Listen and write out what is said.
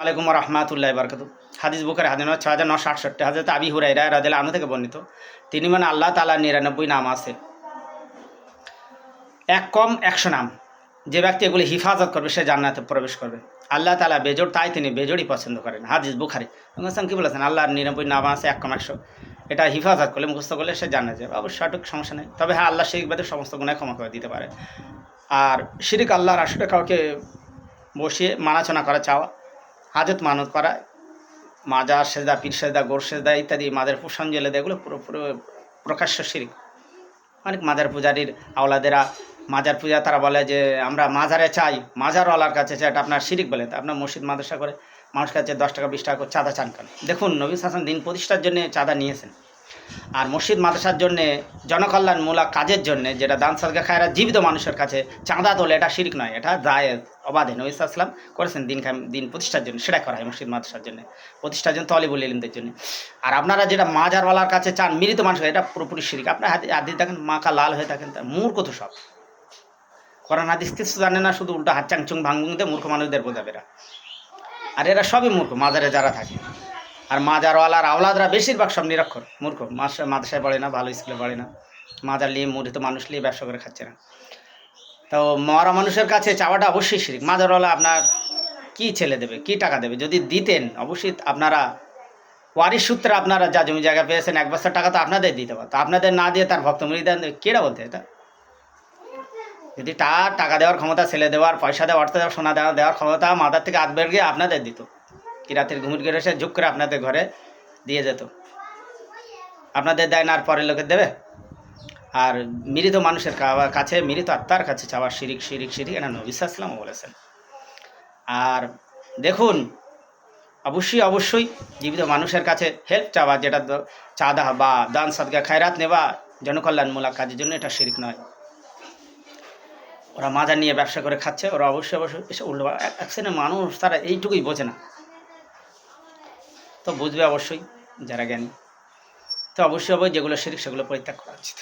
আলাইকুম রহমাতুল্লাহ বারকাতু হাদিস বুকের হাদিন ছ হাজার নশো আটষট্টি। হাজার আবি হুরাইরা রাদিল আনু থেকে বর্ণিত। তিনি মানে আল্লাহ তালা নিরানব্বই নাম আছে। এক কম একশো নাম। যে ব্যক্তি এগুলি হিফাজত করবে, সে জান্নাতে প্রবেশ করবে। আল্লাহ তালা বেজোড়, তাই তিনি বেজোড়ই পছন্দ করেন। হাদিস বুখারি। হাসান কী বলেছেন? আল্লাহর নিরানব্বই নাম আছে এক কম একশো। এটা হিফাজত করলে, মুখস্থ করলে সে জানা যাবে। অবশ্য সঠিক সমস্যা নেই। তবে হ্যাঁ আল্লাহ শিরিক বাদে সমস্ত গুণায় ক্ষমা করে দিতে পারে। আর শিরিক আল্লাহর আসলে কাউকে বসিয়ে মানাচনা করা চাওয়া হাজত মানত করা মাজার সেজদা, পীর সেজদা, গোর সেজদা ইত্যাদি মাদার পোষণ দেয়, এগুলো পুরো পুরো প্রকাশ্য শিরিক। অনেক মাজার পূজারীর আওলাদেরা, মাজার পূজা তারা বলে যে, আমরা মাজারে চাই মাজারওয়ালার কাছে চাই, এটা আপনার শিরিক বলে। তা আপনার মসজিদ, মাদ্রাসা করে মানুষ কাছে দশ টাকা, বিশ টাকা করে চাঁদা চান কেন? দেখুন, নবী হাসান দিন প্রতিষ্ঠার জন্য চাঁদা নিয়েছেন। আর মসজিদ মাদ্রাসার জন্যে, জনকল্যাণমূলক কাজের জন্য, যেটা দান সদকা খায়রা জীবিত মানুষের কাছে চাঁদা তোলে, এটা শিরিক নয়, এটা দায় অবাধে। নবী আসলাম করেছেন দিন দিন প্রতিষ্ঠার জন্য সেটা করা হয় মসজিদ মাদ্রাসার জন্য, প্রতিষ্ঠার জন্য তলিবুল ইলিমদের জন্য। আর আপনারা যেটা মাজারওয়ালার কাছে চান, মৃত মানুষ এটা পুরোপুরি শিরিক। আপনার হাতে হাদিস থাকেন মাকা লাল হয়ে থাকেন, তার মূর্খ তো সব। কোরআন, হাদিস জানে না, শুধু উল্টা হাত চাংচুং ভাঙভুং দিয়ে মূর্খ মানুষদের বোঝাবে এরা। আর এরা সবই মূর্খ, মাজারে যারা থাকে। আর মাজারওয়ালার আওলাদরা বেশিরভাগ সব নিরক্ষর, মূর্খ। মাদ্রাসায় পড়ে না, ভালো স্কুলে পড়ে না। মাজার নিয়ে মরিত মানুষ নিয়ে ব্যবসা করে খাচ্ছে না। তো মরা মানুষের কাছে চাওয়াটা অবশ্যই শিরিক। মাজারওয়ালা আপনার কি ছেলে দেবে, কি টাকা দেবে? যদি দিতেন, অবশ্যই আপনারা ওয়ারিশ সূত্রে আপনারা যা জমি জায়গা পেয়েছেন, এক বছর টাকা তো আপনাদের দিতে পারতো আপনাদের না দিয়ে তার ভক্ত মুরিদান কেটা বলতে এটা? যদি তার টাকা দেওয়ার ক্ষমতা, ছেলে দেওয়ার, পয়সা দেওয়া অর্থ দেওয়ার, সোনা দেওয়া দেওয়ার ক্ষমতা মাথার থেকে হাত বের গিয়ে আপনাদের দিত। কি রাতের ঘুমির গেড়ে এসে ঝুঁক করে আপনাদের ঘরে দিয়ে যেত। আপনাদের দেয় না আর পরের লোকের দেবে? আর মৃত মানুষের কাছে, মৃত আত্মার কাছে চাওয়া শিরিক শিরিক শিরিক। এটা নবী ইসলামও বলেছেন। আর দেখুন, অবশ্যই অবশ্যই জীবিত মানুষের কাছে হেল্প চাওয়া, যেটা চাঁদা বা দান সদকা খায়রাত নেওয়া জনকল্যাণমূলক কাজের জন্য এটা শিরিক নয়। ওরা মাজা নিয়ে ব্যবসা করে খাচ্ছে, ওরা অবশ্যই অবশ্যই, এসে উল্টো এক- মানুষ, তারা এইটুকুই বোঝে না। তো বুঝবে অবশ্যই যারা জ্ঞানী। তো অবশ্যই যেগুলো শিরিক সেগুলো পরিত্যাগ করা উচিত।